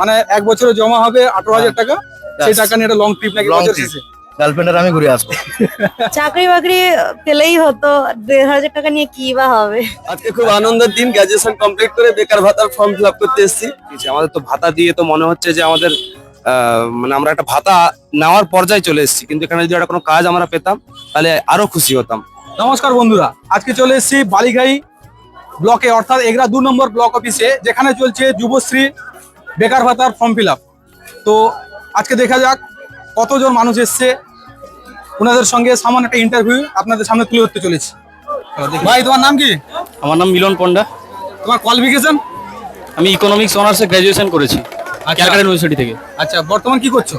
মানে এক বছরে জমা হবে আঠারো হাজার টাকা সেই টাকা নিয়ে একটা লং ট্রিপ নাকি বছর শেষে। গার্লফ্রেন্ড আমি ঘুরে আসব। চাকরি বাকরি পেলেই হতো দেড় হাজার টাকা নিয়ে কি বা হবে? আজকে খুব আনন্দের দিন গ্রাজুয়েশন কমপ্লিট করে বেকার ভাতার ফর্ম ফিল আপ করতে এসেছি। আমাদের তো ভাতা দিয়ে তো মনে হচ্ছে যে আমাদের আহ, মানে আমরা একটা ভাতা নেওয়ার পর্যায়ে চলে এসেছি। কিন্তু এখানে যদি একটা কোনো কাজ আমরা পেতাম তাহলে আরও খুশি হতাম। নমস্কার বন্ধুরা আজকে চলে এসেছি বালিঘাই ব্লকে অর্থাৎ এগরা দু নম্বর ব্লক অফিসে যেখানে চলছে যুবশ্রী বেকার ভাতার ফর্ম ফিল আপ। তো আজকে দেখা যাক কতজন মানুষ এসছে। ওনাদের সঙ্গে সামান্য একটা ইন্টারভিউ আপনাদের সামনে তুলে ধরতে চলেছি। ভাই তোমার নাম কি? আমার নাম মিলন পন্ডা তোমার কোয়ালিফিকেশন আমি ইকোনমিক্স অনার্সে গ্র্যাজুয়েশন করেছি ক্যালকাটা ইউনিভার্সিটি থেকে। আচ্ছা বর্তমান কি করছ?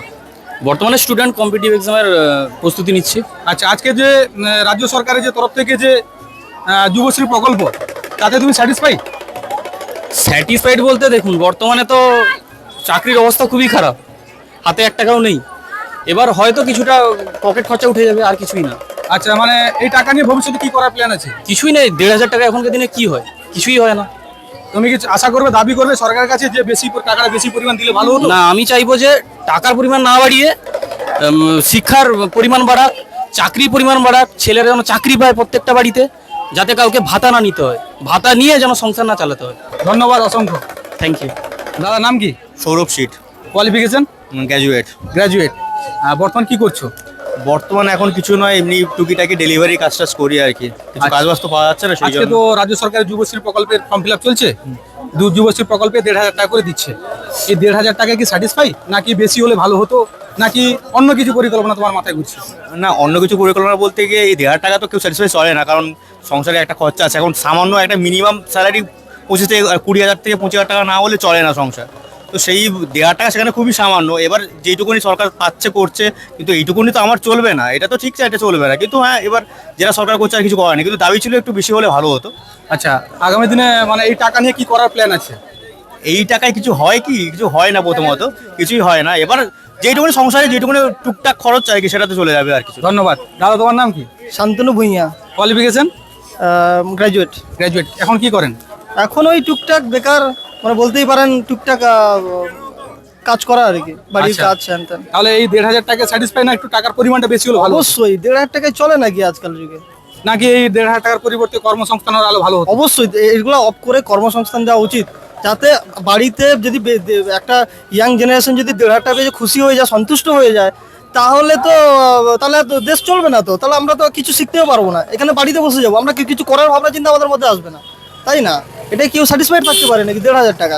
বর্তমানে স্টুডেন্ট কম্পিটিভ এক্সামের প্রস্তুতি নিচ্ছি। আচ্ছা আজকে যে রাজ্য সরকারের যে তরফ থেকে যে যুবশ্রী প্রকল্প তাতে তুমি স্যাটিসফাই স্যাটিসফাইড বলতে দেখুন বর্তমানে তো চাকরির অবস্থা খুবই খারাপ। হাতে এক টাকাও নেই। এবার হয়তো কিছুটা পকেট খরচা উঠে যাবে আর কিছুই না। আচ্ছা মানে এই টাকা নিয়ে ভবিষ্যতে কি করার প্ল্যান আছে? কিছুই নেই দেড় হাজার টাকা এখনকার দিনে কি হয়? কিছুই হয় না। তুমি কি আশা করবে দাবি করবে সরকারের কাছে যে বেশি টাকাটা বেশি পরিমাণ দিলে ভালো হতো? না আমি চাইব যে টাকার পরিমাণ না বাড়িয়ে শিক্ষার পরিমাণ বাড়াক চাকরির পরিমাণ বাড়াক ছেলেরা যেন চাকরি পায় প্রত্যেকটা বাড়িতে যাতে কাউকে ভাতা না নিতে হয়। ভাতা নিয়ে যেন সংসার না চালাতে হয়। ধন্যবাদ অসংখ্য। থ্যাংক ইউ দাদা নাম কি? সৌরভ সিট কোয়ালিফিকেশন গ্র্যাজুয়েট গ্র্যাজুয়েট বর্তমান কি করছ? বর্তমানে এখন কিছু নয় এমনি টুকিটাকি ডেলিভারি কাজ টাজ করি আর কি। কিছু আচ্ছা। কাজ বাজ তো পাওয়া যাচ্ছে না সেই জন্য। তো রাজ্য সরকারের যুবশ্রী প্রকল্পের ফর্ম ফিল আপ চলছে? দু যুবশ্রী প্রকল্পে দেড় হাজার টাকা করে দিচ্ছে। এই দেড় হাজার টাকা কি স্যাটিসফাই নাকি বেশি হলে ভালো হতো? নাকি অন্য কিছু পরিকল্পনা তোমার মাথায় ঘুরছে? না অন্য কিছু পরিকল্পনা বলতে গিয়ে এই দেড় টাকা তো কেউ স্যাটিসফাই চলে না কারণ সংসারে একটা খরচা আছে। এখন সামান্য একটা মিনিমাম স্যালারি পঁচিশ থেকে কুড়ি হাজার থেকে পঁচিশ হাজার টাকা না হলে চলে না সংসার। তো সেই দেড় টাকা সেখানে খুবই সামান্য। এবার যেটুকুনি সরকার পাচ্ছে করছে কিন্তু এইটুকুনি তো আমার চলবে না। এটা তো ঠিক আছে এটা চলবে না। কিন্তু হ্যাঁ এবার যেটা সরকার করছে আর কিছু করার নেই কিন্তু দাবি ছিল একটু বেশি হলে ভালো হতো। আচ্ছা আগামী দিনে মানে এই টাকা নিয়ে কি করার প্ল্যান আছে? এই টাকায় কিছু হয় কি? কিছু হয় না প্রথমত। কিছুই হয় না। এবার যেটুকুনি সংসারে যেটুকুনি টুকটাক খরচ চাই কি সেটাতে চলে যাবে আর কিছু। ধন্যবাদ। দাদা তোমার নাম কি? Shantanu Bhuiyan. Qualification graduate graduate এখন কি করেন? এখন ওই টুকটাক বেকার মানে বলতেই পারেন টুকটাক কাজ করা আর কি। বাড়ির আচ্ছা। কাজ হ্যান তাহলে এই দেড় হাজার টাকা স্যাটিসফাই না? একটু টাকার পরিমাণটা বেশি হলো ভালো অবশ্যই দেড় হাজার টাকায় চলে নাকি আজকাল যুগে? নাকি এই দেড় হাজার টাকার পরিবর্তে কর্মসংস্থান আলো ভালো হতো? অবশ্যই এগুলো অফ করে কর্মসংস্থান দেওয়া উচিত যাতে বাড়িতে যদি একটা ইয়াং জেনারেশন যদি দেড় হাজার টাকা পেয়ে খুশি হয়ে যায় সন্তুষ্ট হয়ে যায় তাহলে তো তাহলে তো দেশ চলবে না তো। তাহলে আমরা তো কিছু শিখতেও পারব না। এখানে বাড়িতে বসে যাব। আমরা কিছু করার ভাবনা চিন্তা আমাদের মধ্যে আসবে না। তাই না? এটা কেউ স্যাটিসফাইড থাকতে পারে নাকি দেড় হাজার টাকা?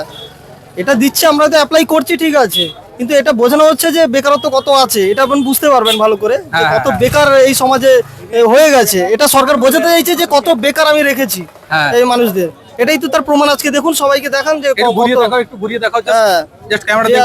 এটা দিচ্ছে আমরা তো অ্যাপ্লাই করছি ঠিক আছে। কিন্তু এটা বোঝানো হচ্ছে যে বেকারত্ব কত আছে। এটা আপনি বুঝতে পারবেন ভালো করে হ্যাঁ, কত হ্যাঁ। বেকার এই সমাজে হয়ে গেছে। এটা সরকার বোঝাতে চাইছে যে কত বেকার আমি রেখেছি হ্যাঁ। এই মানুষদের। এটাই তো তার প্রমাণ আজকে। দেখুন সবাইকে দেখান যে হ্যাঁ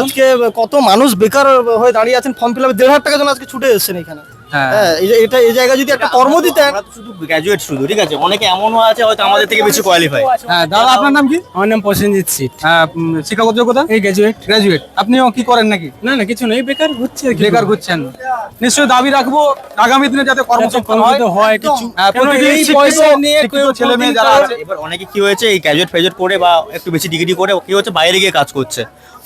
আজকে কত মানুষ বেকার হয়ে দাঁড়িয়ে আছেন ফর্ম ফিল আপ দেড় হাজার টাকা জন আজকে ছুটে এসেছেন এখানে। হ্যাঁ। হ্যাঁ এই যে- এটা এই জায়গায় যদি একটা কর্ম দিতেন শুধু গ্র্যাজুয়েট শুধু ঠিক আছে? অনেকে এমনও আছে হয়তো আমাদের থেকে বেশি কোয়ালিফাই হ্যাঁ দাদা আপনার নাম কি? আমার নাম প্রসেনজিৎ সিট। হ্যাঁ শিক্ষাগত যোগ্যতা? এই গ্র্যাজুয়েট গ্রাজুয়েট আপনিও কি করেন নাকি? না না কিছু নেই বেকার আর বেকার ঘুরছেন। নিশ্চয়ই দাবি রাখব আগামী দিনে যাতে কর্মসংস্থান হয়। কিছু। ছেলে মেয়ে যারা আছে এবার অনেকে কি হয়েছে এই গ্র্যাজুয়েট ফ্যাজুয়েট করে বা একটু বেশি ডিগ্রি করে কি হচ্ছে বাইরে গিয়ে কাজ করছে।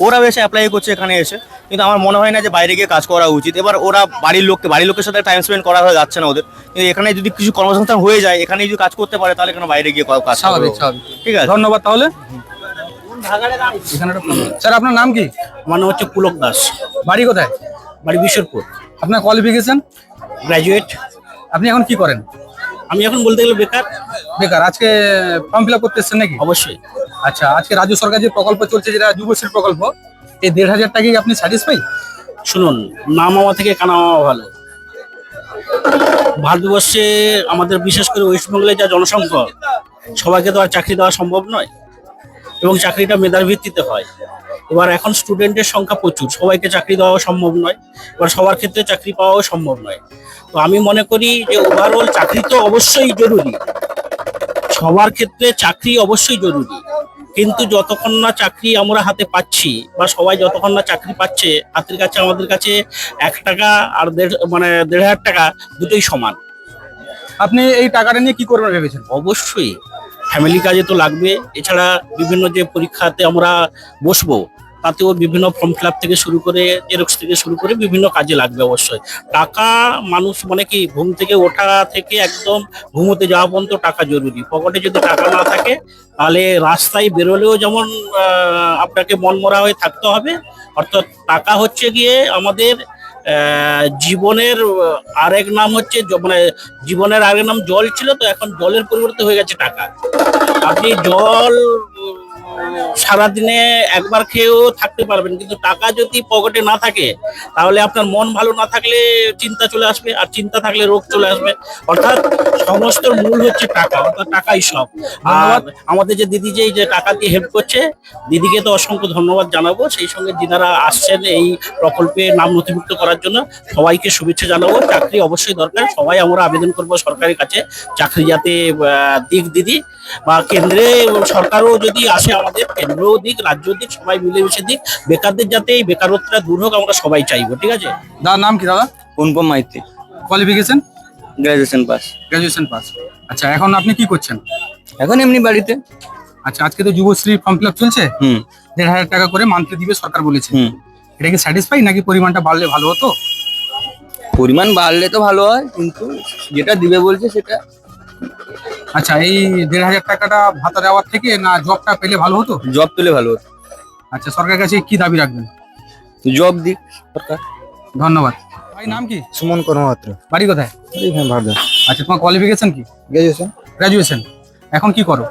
ওরা এসে অ্যাপ্লাই করছে এখানে এসে। কিন্তু আমার মনে হয় না যে বাইরে গিয়ে কাজ করা উচিত। এবার ওরা বাড়ির লোককে বাড়ির লোকের সাথে টাইম স্পেন্ড করা হয়ে যাচ্ছে না ওদের। কিন্তু এখানে যদি কিছু কর্মসংস্থান হয়ে যায় এখানে যদি কাজ করতে পারে তাহলে কেন বাইরে গিয়ে কাজ স্বাভাবিক ঠিক আছে? ধন্যবাদ তাহলে। স্যার আপনার নাম কি? আমার নাম হচ্ছে পুলক দাস। বাড়ি কোথায়? বাড়ি বিশ্বরপুর। আপনার কোয়ালিফিকেশন গ্র্যাজুয়েট আপনি এখন কি করেন? আমি এখন বলতে গেলে বেকার। বেকার। আজকে ফর্ম ফিল আপ করতে এসছেন নাকি? অবশ্যই। আচ্ছা আজকে রাজ্য সরকার যে প্রকল্প চলছে যেটা যুবশ্রী প্রকল্প এই দেড় হাজার টাকায় আপনি স্যাটিসফাই শুনুন না মামা থেকে কানা মামা ভালো। ভারতবর্ষে আমাদের বিশেষ করে ওয়েস্টবেঙ্গলে যা জনসংখ্যা সবাইকে তো আর চাকরি দেওয়া সম্ভব নয় এবং চাকরিটা মেধার ভিত্তিতে হয়। এবার এখন স্টুডেন্টের সংখ্যা প্রচুর। সবাইকে চাকরি দেওয়া সম্ভব নয়। এবার সবার ক্ষেত্রে চাকরি পাওয়াও সম্ভব নয়। তো আমি মনে করি যে ওভারঅল চাকরি তো অবশ্যই জরুরি। সবার ক্ষেত্রে চাকরি অবশ্যই জরুরি। কিন্তু যতক্ষণ না চাকরি আমরা হাতে পাচ্ছি বা সবাই যতক্ষণ না চাকরি পাচ্ছে হাতের কাছে আমাদের কাছে এক টাকা আর দেড় মানে দেড় হাজার টাকা দুটোই সমান। আপনি এই টাকাটা নিয়ে কি করবেন ভেবেছেন? অবশ্যই। ফ্যামিলি কাজে তো লাগবে। এছাড়া বিভিন্ন যে পরীক্ষাতে আমরা বসবো তাতেও বিভিন্ন ফর্ম ফিল থেকে শুরু করে জেরক্স থেকে শুরু করে বিভিন্ন কাজে লাগবে অবশ্যই। টাকা মানুষ মানে কি, ঘুম থেকে ওঠা থেকে একদম ঘুমোতে যাওয়া পর্যন্ত টাকা জরুরি। পকেটে যদি টাকা না থাকে, তাহলে রাস্তায় বেরোলেও যেমন আপনাকে মনমরা হয়ে থাকতে হবে। অর্থাৎ টাকা হচ্ছে গিয়ে আমাদের জীবনের আরেক নাম হচ্ছে মানে জীবনের আরেক নাম জল ছিল, তো এখন জলের পরিবর্তে হয়ে গেছে টাকা। আপনি জল সারাদিনে একবার খেয়েও থাকতে পারবেন, কিন্তু টাকা যদি পকেটে না থাকে, তাহলে আপনার মন ভালো না থাকলে চিন্তা চলে আসবে, আর চিন্তা থাকলে রোগ চলে আসবে। অর্থাৎ সমস্ত মূল হচ্ছে টাকা, অর্থাৎ টাকাই সব। আর আমাদের যে দিদি যে যে টাকা দিয়ে হেল্প করছে, দিদিকে তো অসংখ্য ধন্যবাদ জানাব। সেই সঙ্গে যিনারা আসছেন এই প্রকল্পে নাম নথিভুক্ত করার জন্য, সবাইকে শুভেচ্ছা জানাব। চাকরি অবশ্যই দরকার। সবাই আমরা আবেদন করব সরকারের কাছে, চাকরি যাতে দিক দিদি বা কেন্দ্রে সরকারও যদি আসে আমাদের কেন্দ্রও দিক রাজ্য দিক সবাই মিলেমিশে দিক। বেকারদের যাতে এই বেকারত্বটা দূর হোক আমরা সবাই চাইব ঠিক আছে? দাদা নাম কি দাদা? Anupam Maity. Qualification graduation pass graduation pass আচ্ছা এখন আপনি কি করছেন? এখন এমনি বাড়িতে। আচ্ছা আজকে তো যুবশ্রী ফর্ম ফিল চলছে? হুম। দেড় হাজার টাকা করে মান্থলি দিবে সরকার বলেছে। হুম। এটা কি স্যাটিসফাই নাকি পরিমাণটা বাড়লে ভালো হতো? পরিমাণ বাড়লে তো ভালো হয় কিন্তু যেটা দিবে বলছে সেটা আচ্ছা এই দেড় হাজার টাকাটা ভাতা দেওয়ার থেকে না জবটা পেলে ভালো হতো? জব পেলে ভালো হতো। আচ্ছা সরকারের কাছে কি দাবি রাখবেন? জব দিক সরকার। ধন্যবাদ। ভাই নাম কি? সুমন কর্মপাত্র বাড়ি কোথায়? ভারদা আচ্ছা তোমার কোয়ালিফিকেশন কি? গ্রাজুয়েশন গ্রাজুয়েশন এখন কি করো?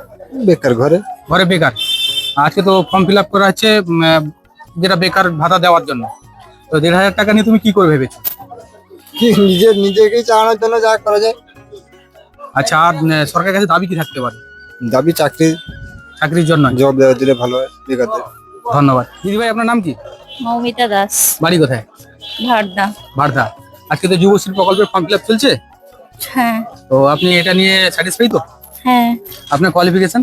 বেকার ঘরে। ঘরে বেকার। আজকে তো ফর্ম ফিল আপ করা হচ্ছে যেটা বেকার ভাতা দেওয়ার জন্য। তো দেড় হাজার টাকা নিয়ে তুমি কি করে ভেবেছো? কি নিজের নিজেকেই চালানোর জন্য যা করা যায়। আচ্ছা আর সরকারের কাছে দাবি কি থাকতে পারে? দাবি চাকরি চাকরির জন্য? জব দেওয়া দিলে ভালো হয় বেকারদের ধন্যবাদ। দিদি ভাই আপনার নাম কি? মৌমিতা দাস। বাড়ি কোথায়? ভারদা। বার্ধা আজকে তো যুবশ্রী প্রকল্পের ফর্ম ফিল আপ চলছে? হ্যাঁ। তো আপনি এটা নিয়ে স্যাটিসফাই তো? হ্যাঁ। আপনার কোয়ালিফিকেশন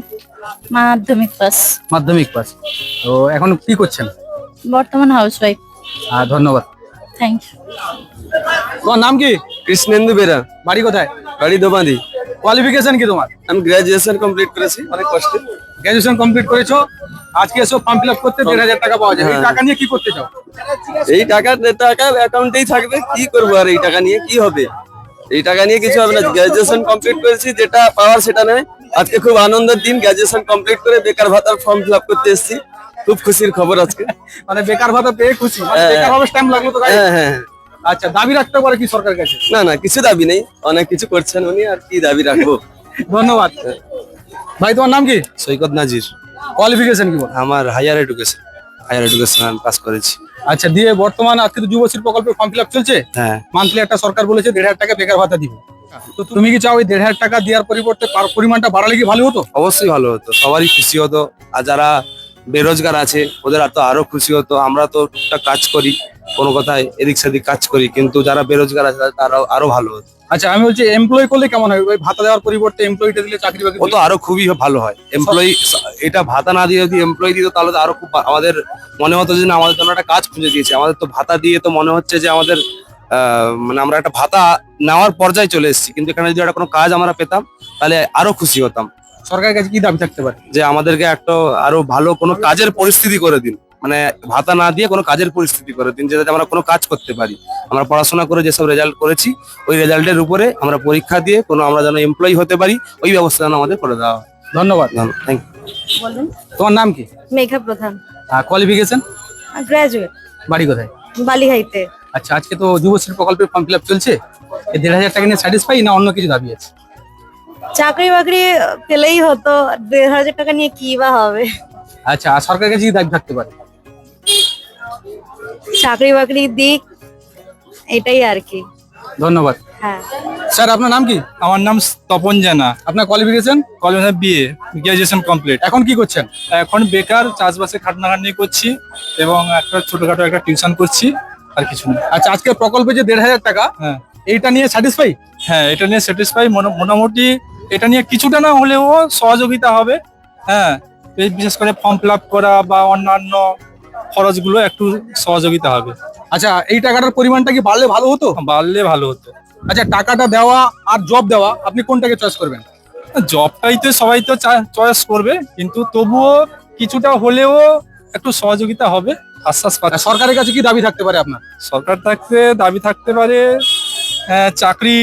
মাধ্যমিক পাস। মাধ্যমিক পাস। তো এখন কি করছেন? বর্তমান হাউস ওয়াইফ আর ধন্যবাদ। থ্যাংক ইউ তোমার নাম কি? কৃষ্ণেন্দু বেরা। বাড়ি কোথায়? বাড়ি দোবাঁধি। কোয়ালিফিকেশন কি তোমার? আমি গ্রাজুয়েশন কমপ্লিট করেছি অনেক কষ্টে। গ্রাজুয়েশন কমপ্লিট করেছ আজকে এসব ফর্ম ফিল করতে দেড় হাজার টাকা পাওয়া যায়। এই টাকা নিয়ে কি করতে চাও? এই টাকা টাকা অ্যাকাউন্টেই থাকবে কি করব আর এই টাকা নিয়ে কি হবে? এই টাকা নিয়ে কিছু হবে না। গ্রাজুয়েশন কমপ্লিট করেছি যেটা পাওয়ার সেটা নয়। আজকে খুব আনন্দের দিন গ্রাজুয়েশন কমপ্লিট করে বেকার ভাতার ফর্ম ফিল আপ করতে এসেছি। খুব খুশির খবর আজকে। মানে বেকার ভাতা পেয়ে খুশি। মানে হ্যাঁ। বেকার স্ট্যাম্প লাগল তো। হ্যাঁ হ্যাঁ হ্যাঁ। আচ্ছা দাবি রাখতে পারে কি সরকারের কাছে? না না কিছু দাবি নেই। অনেক কিছু করছেন উনি আর কি দাবি রাখব? ধন্যবাদ। ভাই তোমার নাম কি? সৈকত নাজির। কোয়ালিফিকেশন কি বল? আমার higher education higher education pass করেছি। আচ্ছা দিয়ে বর্তমান আজকে তো যুবশ্রী প্রকল্পের ফর্ম ফিল আপ চলছে? হ্যাঁ। মান্থলি একটা সরকার বলেছে দেড় হাজার টাকা বেকার ভাতা দিবে। তো তুমি কি চাও ওই দেড় হাজার টাকা দেওয়ার পরিবর্তে পরিমাণটা বাড়ালে কি ভালো হতো? অবশ্যই ভালো হতো সবারই খুশি হতো। আর যারা বেরোজগার আছে ওদের তো আরও খুশি হতো। আমরা তো টুকটাক কাজ করি কোনো কথায় এদিক সেদিক কাজ করি কিন্তু যারা বেরোজগার আছে তারা আরও ভালো হতো। আচ্ছা আমি বলছি এমপ্লয় করলে কেমন হয়? ওই ভাতা দেওয়ার পরিবর্তে এমপ্লয়িটা দিলে চাকরি বাকরি ও তো আরও খুবই ভালো হয়। এমপ্লয়ি এটা ভাতা না দিয়ে যদি এমপ্লয়ি দিত তাহলে তো আরও খুব আমাদের মনে হতো যে না আমাদের জন্য একটা কাজ খুঁজে দিয়েছে। আমাদের তো ভাতা দিয়ে তো মনে হচ্ছে যে আমাদের আহ, মানে আমরা একটা ভাতা নেওয়ার পর্যায়ে চলে এসেছি। কিন্তু এখানে যদি একটা কোনো কাজ আমরা পেতাম তাহলে আরও খুশি হতাম। সরকারের কাছে কি দাবি থাকতে পারে? যে আমাদেরকে একটা আরও ভালো কোনো কাজের পরিস্থিতি করে দিন। মানে ভাতা না দিয়ে কোনো কাজের পরিস্থিতি করে দিন যাতে আমরা কোনো কাজ করতে পারি। আমরা পড়াশোনা করে যেসব রেজাল্ট করেছি ওই রেজাল্টের উপরে আমরা পরীক্ষা দিয়ে কোনো আমরা যেন এমপ্লয়ি হতে পারি ওই ব্যবস্থা যেন আমাদের করে দেওয়া হয়। ধন্যবাদ। থ্যাংক বলুন। তোমার নাম কি? মেঘা প্রধান। কোয়ালিফিকেশন গ্রাজুয়েট বাড়ি কোথায়? বালিহাইতে। আচ্ছা আজকে তো যুবশ্রী প্রকল্পের ফর্ম ফিল আপ চলছে। এই দেড় হাজার টাকা নিয়ে স্যাটিসফাই না অন্য কিছু দাবি আছে? চাকরি বাকরি পেলেই হতো দেড় হাজার টাকা নিয়ে কি বা হবে? আচ্ছা আর সরকারের কাছে কি দাবি থাকতে পারে? চাকরি বাকরি দিক এটাই আর কি। ধন্যবাদ। হ্যাঁ। স্যার আপনার নাম কি? আমার নাম তপন জানা। আপনার qualification college BA graduation complete এখন কি করছেন? এখন বেকার চাষবাসে খাটনাখাটনি করছি এবং একটা ছোটখাটো একটা টিউশন করছি আর কিছু না। আচ্ছা আজকে প্রকল্পে যে দেড় হাজার টাকা হ্যাঁ। এইটা নিয়ে স্যাটিসফাই হ্যাঁ এটা নিয়ে স্যাটিসফাই মোটামুটি এটা নিয়ে কিছুটা না হলেও সহযোগিতা হবে। হ্যাঁ বিশেষ করে ফর্ম ফিল করা বা অন্যান্য খরচগুলো একটু সহযোগিতা হবে। আচ্ছা এই টাকাটার পরিমাণটা কি বাড়লে ভালো হতো? বাড়লে ভালো হতো। আচ্ছা টাকাটা দেওয়া আর জব দেওয়া আপনি কোনটাকে চয়েস করবেন? জবটাই তো সবাই তো চয়েস করবে কিন্তু তবুও কিছুটা হলেও একটু সহযোগিতা হবে আশ্বাস পাচ্ছি। সরকারের কাছে কি দাবি থাকতে পারে আপনার? সরকার থাকতে দাবি থাকতে পারে আহ, চাকরি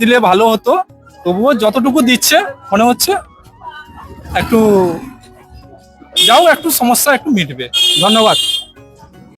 দিলে ভালো হতো তবুও যতটুকু দিচ্ছে মনে হচ্ছে একটু যাও একটু সমস্যা একটু মিটবে। ধন্যবাদ।